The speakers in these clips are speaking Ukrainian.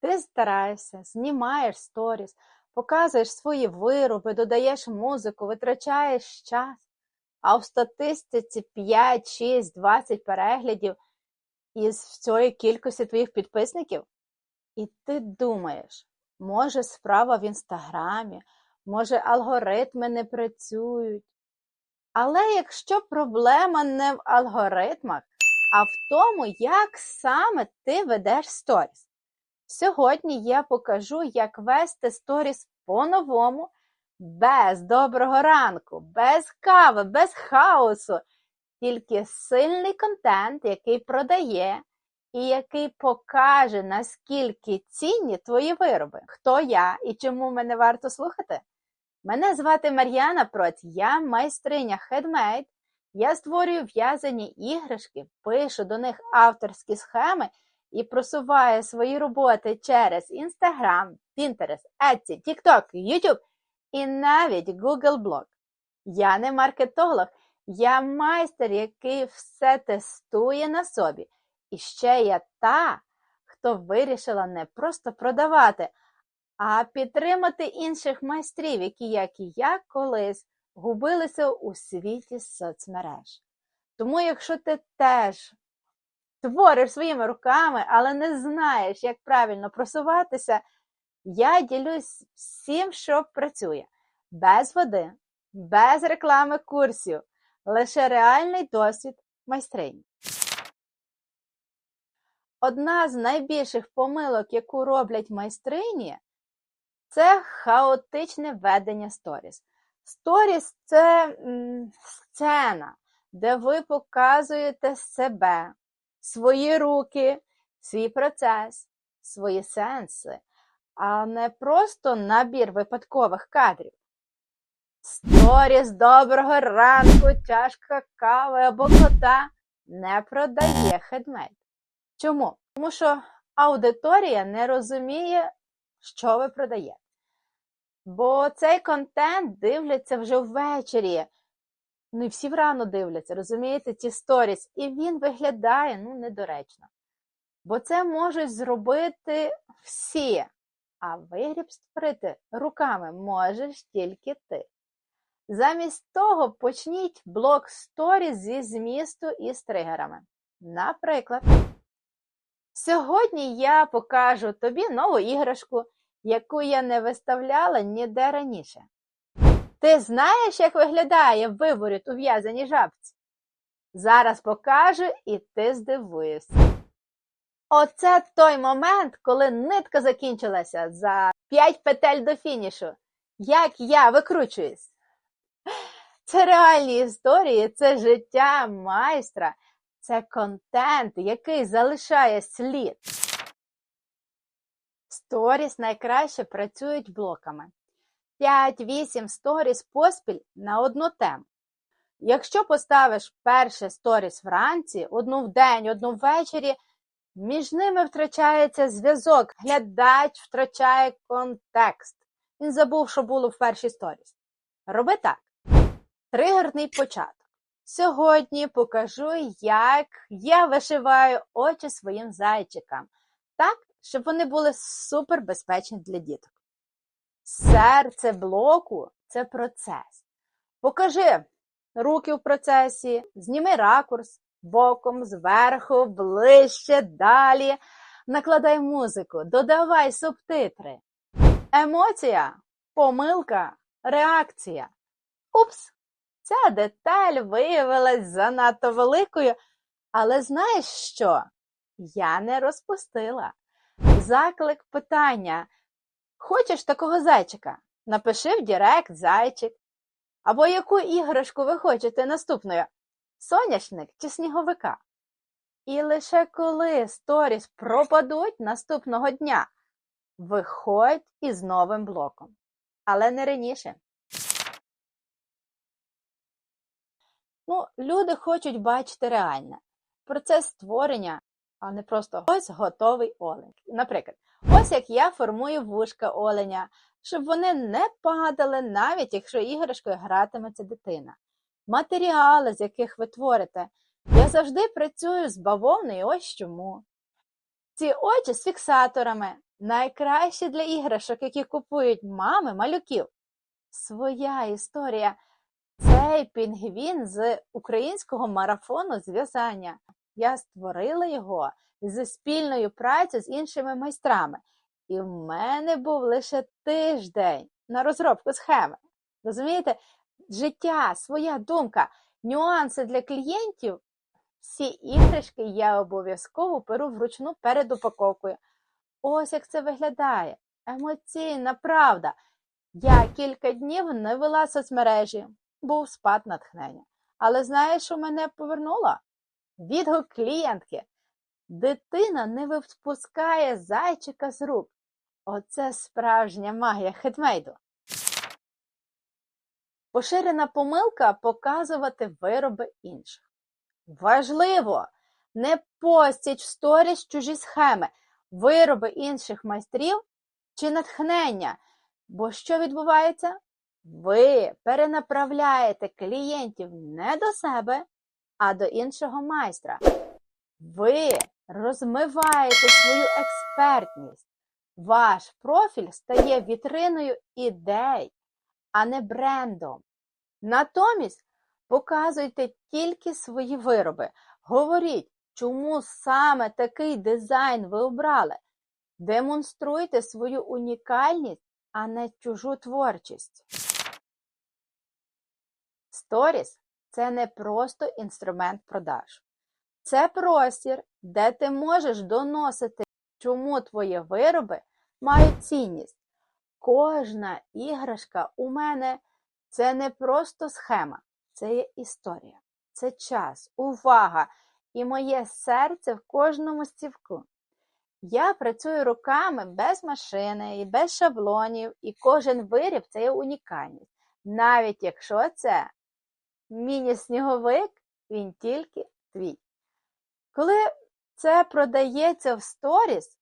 Ти стараєшся, знімаєш сторіс, показуєш свої вироби, додаєш музику, витрачаєш час, а в статистиці 5, 6, 20 переглядів із всієї кількості твоїх підписників. І ти думаєш, може справа в інстаграмі, може алгоритми не працюють. Але якщо проблема не в алгоритмах, а в тому, як саме ти ведеш сторіс. Сьогодні я покажу, як вести сторіс по-новому, без доброго ранку, без кави, без хаосу, тільки сильний контент, який продає і який покаже, наскільки цінні твої вироби. Хто я і чому мене варто слухати? Мене звати Мар'яна Проць, я майстриня хедмейд. Я створюю в'язані іграшки, пишу до них авторські схеми і просуваю свої роботи через Instagram, Pinterest, Etsy, TikTok, YouTube і навіть Google Blog. Я не маркетолог, я майстер, який все тестує на собі. І ще я та, хто вирішила не просто продавати, а підтримати інших майстрів, які, як і я, колись губилися у світі соцмереж. Тому, якщо ти теж твориш своїми руками, але не знаєш, як правильно просуватися, я ділюсь всім, що працює, без води, без реклами курсів, лише реальний досвід майстрині. Одна з найбільших помилок, яку роблять майстрині, це хаотичне ведення сторіс. Сторіс це м, сцена, де ви показуєте себе, свої руки, свій процес, свої сенси, а не просто набір випадкових кадрів. Сторіс доброго ранку, чашка кави або кота не продає хедмейд. Чому? Тому що аудиторія не розуміє, що ви продаєте. Бо цей контент дивляться вже ввечері. Ну і всі врано дивляться, розумієте, ці сторіс. І він виглядає ну, недоречно. Бо це можуть зробити всі. А вигріб створити руками можеш тільки ти. Замість того почніть блок сторіс зі змісту і з тригерами. Наприклад, сьогодні я покажу тобі нову іграшку, яку я не виставляла ніде раніше. Ти знаєш, як виглядає виворіт у в'язаній жабці? Зараз покажу, і ти здивуєшся. Оце той момент, коли нитка закінчилася за 5 петель до фінішу. Як я викручуюсь. Це реальні історії, це життя майстра, це контент, який залишає слід. Сторіс найкраще працюють блоками. 5-8 сторіс поспіль на одну тему. Якщо поставиш перше сторіс вранці, одну в день, одну ввечері, між ними втрачається зв'язок, глядач втрачає контекст. Він забув, що було в першій сторіс. Роби так. Тригерний початок. Сьогодні покажу, як я вишиваю очі своїм зайчикам, так, щоб вони були супер безпечні для діток. Серце блоку це процес. Покажи руки в процесі, зніми ракурс боком, зверху, ближче, далі. Накладай музику, додавай субтитри. Емоція, помилка, реакція. Упс! Ця деталь виявилась занадто великою, але знаєш що? Я не розпустила. Заклик питання. Хочеш такого зайчика? Напиши в Директ зайчик. Або яку іграшку ви хочете наступною? Соняшник чи сніговика? І лише коли сторіс пропадуть наступного дня, виходь із новим блоком. Але не раніше. Ну, люди хочуть бачити реальне. Процес створення, а не просто ось готовий олень. Наприклад, ось як я формую вушка оленя, щоб вони не падали, навіть якщо іграшкою гратиметься дитина. Матеріали, з яких ви творите. Я завжди працюю з бавовною, ось чому. Ці очі з фіксаторами, найкраще для іграшок, які купують мами малюків. Своя історія. Цей пінгвін з українського марафону зв'язання. Я створила його зі спільною працею з іншими майстрами. І в мене був лише тиждень на розробку схеми. Розумієте, життя, своя думка, нюанси для клієнтів. Всі іграшки я обов'язково беру вручну перед упаковкою. Ось як це виглядає. Емоційна правда. Я кілька днів не вела соцмережі, був спад натхнення. Але знаєш, що мене повернуло? Відгук клієнтки. Дитина не випускає зайчика з рук. Оце справжня магія хедмейду. Поширена помилка показувати вироби інших. Важливо! Не постіть в сторіс чужі схеми, вироби інших майстрів чи натхнення. Бо що відбувається? Ви перенаправляєте клієнтів не до себе, а до іншого майстра. Ви розмиваєте свою експертність. Ваш профіль стає вітриною ідей, а не брендом. Натомість показуйте тільки свої вироби. Говоріть, чому саме такий дизайн ви обрали. Демонструйте свою унікальність, а не чужу творчість. Сторіс це не просто інструмент продаж. Це простір, де ти можеш доносити, чому твої вироби мають цінність. Кожна іграшка у мене це не просто схема, це є історія, це час, увага і моє серце в кожному стівку. Я працюю руками без машини і без шаблонів, і кожен виріб це є унікальність. Навіть якщо це міні-сніговик, він тільки твій. Коли це продається в сторіс,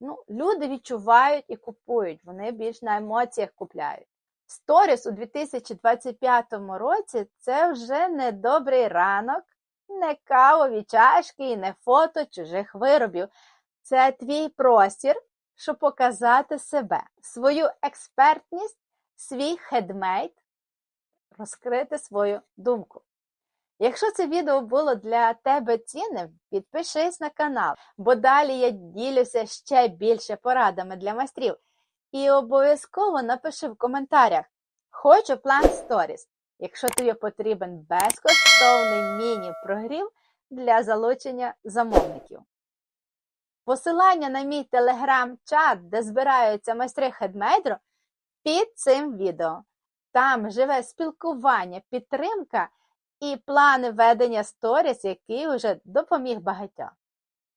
ну, люди відчувають і купують, вони більш на емоціях купляють. Сторіс у 2025 році це вже не добрий ранок, не кавові чашки і не фото чужих виробів. Це твій простір, щоб показати себе, свою експертність, свій хедмейт, розкрити свою думку. Якщо це відео було для тебе цінним, підпишись на канал, бо далі я ділюся ще більше порадами для майстрів. І обов'язково напиши в коментарях Хочу план сторіс, якщо тобі потрібен безкоштовний міні-прогрів для залучення замовників. Посилання на мій телеграм-чат, де збираються майстри хедмейдеру, під цим відео. Там живе спілкування, підтримка і плани ведення сторіс, який вже допоміг багатьом.